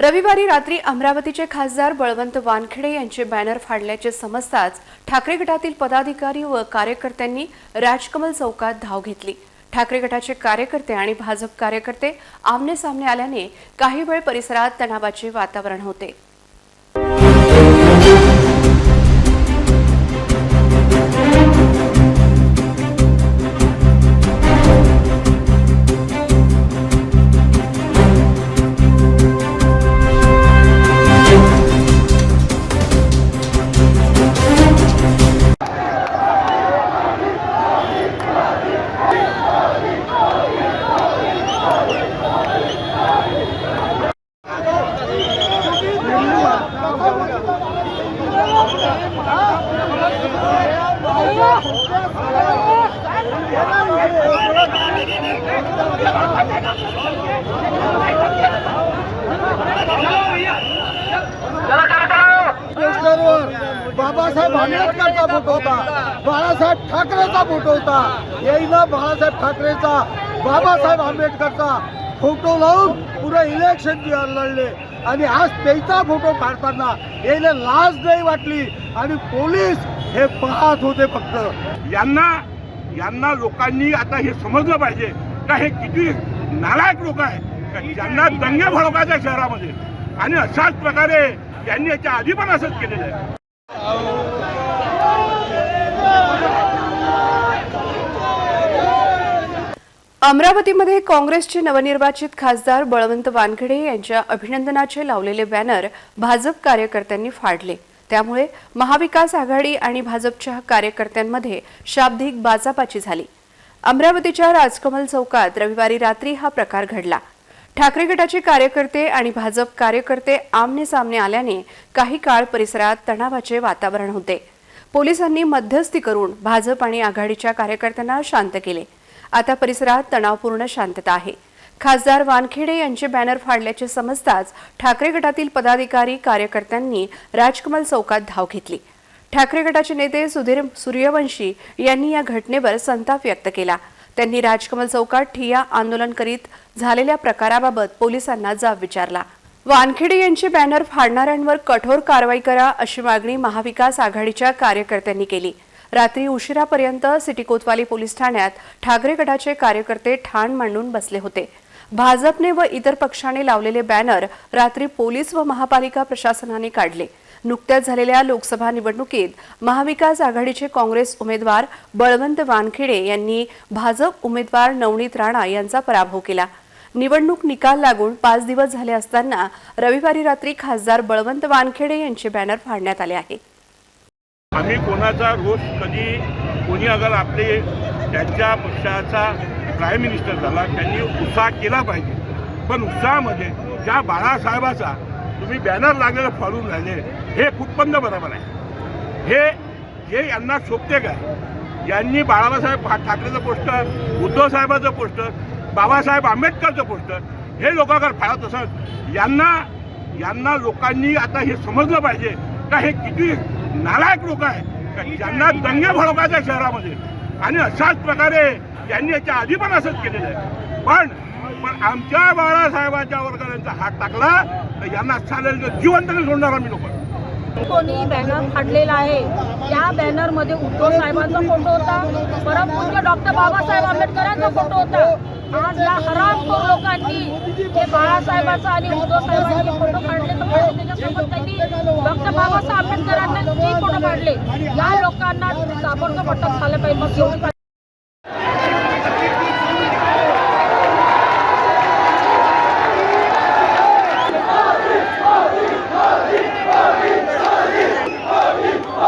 रविवारी रात्री अमरावतीचे खासदार बळवंत वानखेडे यांचे बॅनर फाडल्याचे समजताच ठाकरे गटातील पदाधिकारी व कार्यकर्त्यांनी राजकमल चौकात धाव घेतली. ठाकरे गटाचे कार्यकर्ते आणि भाजप कार्यकर्ते आमने सामने आल्याने काही वेळ परिसरात तणावाचे वातावरण होते. बाबासाहेब आंबेडकरचा फोटो होता. बाळासाहेब ठाकरेचा फोटो होता. येईला बाळासाहेब ठाकरेचा बाबासाहेब आंबेडकरचा फोटो लावून पुढे इलेक्शन लढले. आणि आज त्याचा फोटो काढताना याला लाज नाही वाटली. आणि पोलीस हे पाहत होते फक्त. यांना यांना लोकांनी आता हे समजलं पाहिजे का हे किती नालायक लोक आहे ज्यांना दंगे भडकायच्या शहरामध्ये. आणि अशाच प्रकारे यांनी याच्या आधी पण असंच केलेलं आहे. अमरावतीमध्ये काँग्रेसचे नवनिर्वाचित खासदार बळवंत वानखेडे यांच्या अभिनंदनाचे लावलेले बॅनर भाजप कार्यकर्त्यांनी फाडले. त्यामुळे महाविकास आघाडी आणि भाजपच्या कार्यकर्त्यांमध्ये शाब्दिक बाजापाची झाली. अमरावतीच्या राजकमल चौकात रविवारी रात्री हा प्रकार घडला. ठाकरे गटाचे कार्यकर्ते आणि भाजप कार्यकर्ते आमने सामने आल्याने काही काळ परिसरात तणावाचे वातावरण होते. पोलिसांनी मध्यस्थी करून भाजप आणि आघाडीच्या कार्यकर्त्यांना शांत केले. आता परिसरात तणावपूर्ण शांतता आहे. खासदार वानखेडे यांचे बॅनर फाडल्याचे समजताच ठाकरे गटातील पदाधिकारी कार्यकर्त्यांनी राजकमल चौकात धाव घेतली. ठाकरे गटाचे नेते सुधीर सूर्यवंशी यांनी या घटनेवर संताप व्यक्त केला. त्यांनी राजकमल चौकात ठिया आंदोलन करीत झालेल्या प्रकाराबाबत पोलिसांना जाब विचारला. वानखेडे यांचे बॅनर फाडणाऱ्यांवर कठोर कारवाई करा अशी मागणी महाविकास आघाडीच्या कार्यकर्त्यांनी केली. रात्री उशिरापर्यंत सिटी कोतवाली पोलीस ठाण्यात ठाकरे गटाचे कार्यकर्ते ठाण मांडून बसले होते. भाजपने व इतर पक्षाने लावलेले बॅनर रात्री पोलीस व महापालिका प्रशासनाने काढले. नुकत्याच झालेल्या लोकसभा निवडणुकीत महाविकास आघाडीचे काँग्रेस उमेदवार बळवंत वानखेडे यांनी भाजप उमेदवार नवनीत राणा यांचा पराभव केला. निवडणूक निकाल लागून पाच दिवस झाले असताना रविवारी रात्री खासदार बळवंत वानखेडे यांचे बॅनर फाडण्यात आले आहे. आम्ही कोणाचा रोष कधी कोणी अगर आपले त्यांच्या पक्षाचा प्राईम मिनिस्टर झाला त्यांनी उत्साह केला पाहिजे. पण उत्साहामध्ये ज्या बाळासाहेबाचा तुम्ही बॅनर लागलेलं फाडून राहिले हे कुठपंद बरोबर आहे. हे हे यांना शोभते काय? यांनी बाळासाहेब ठाकरेचं पोस्टर उद्धवसाहेबाचं पोस्टर बाबासाहेब आंबेडकरचं पोस्टर हे लोक अगर फाळत असत यांना यांना लोकांनी आता हे समजलं पाहिजे का हे किती नालायक लोक आहे. ज्यांना दंगे भडकायच्या शहरामध्ये. आणि अशाच प्रकारे यांनी याच्या आधी पण असंच केलेलं आहे. पण पण आमच्या बाळासाहेबांच्या वर्गाचा हात टाकला तर यांना चालेल जिवंत सोडणार आम्ही लोक. कोणी बॅनर फाडलेला आहे त्या बॅनरमध्ये उद्धव साहेबांचा फोटो होता परत पूज्य डॉक्टर बाबासाहेब आंबेडकरांचा फोटो होता. आज या हरामखोर लोकांनी हे बाळासाहेबांचा आणि उद्धव साहेबांचे फोटो काढले तर त्याच्यासोबत त्यांनी डॉक्टर बाबासाहेब आंबेडकर जे फोटो काढले या लोकांना